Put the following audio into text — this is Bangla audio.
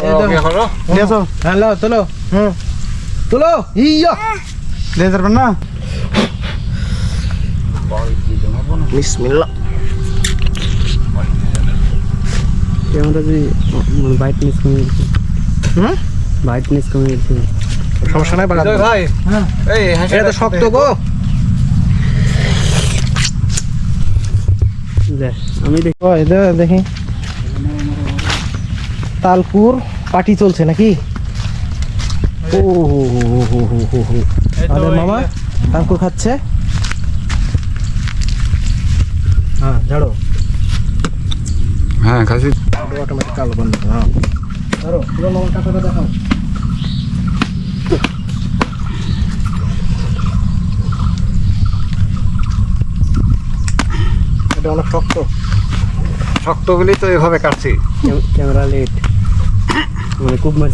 আসো হ্যালো তোলো। হুম। তোলো। ইয়া। দিয়ে যাবেন না? বিসমিল্লাহ। ক্যামেরা যদি ব্রাইটনেস কমে গেছে হুম? ব্রাইটনেস কমে গেছে সমস্যা নাই বাড়া ভাই। হ্যাঁ। এই এটা তো শক্ত গো। দেখ আমি দেখি দেখি। তালকুর পার্টি চলছে নাকি? ও হো হো হো হো হো হো আমাদের মামা তালকুর খাচ্ছে। হ্যাঁ ঝাড়ো। হ্যাঁ খাসি। অটোমেটিক কালো বন্ধ হ্যাঁ। ধরো পুরো মামার কাঁটাটা দেখাও। এটা অনেক শক্ত। শক্ত বলেই তো এভাবে কাটছি। Camera late. মানে খুব মাছ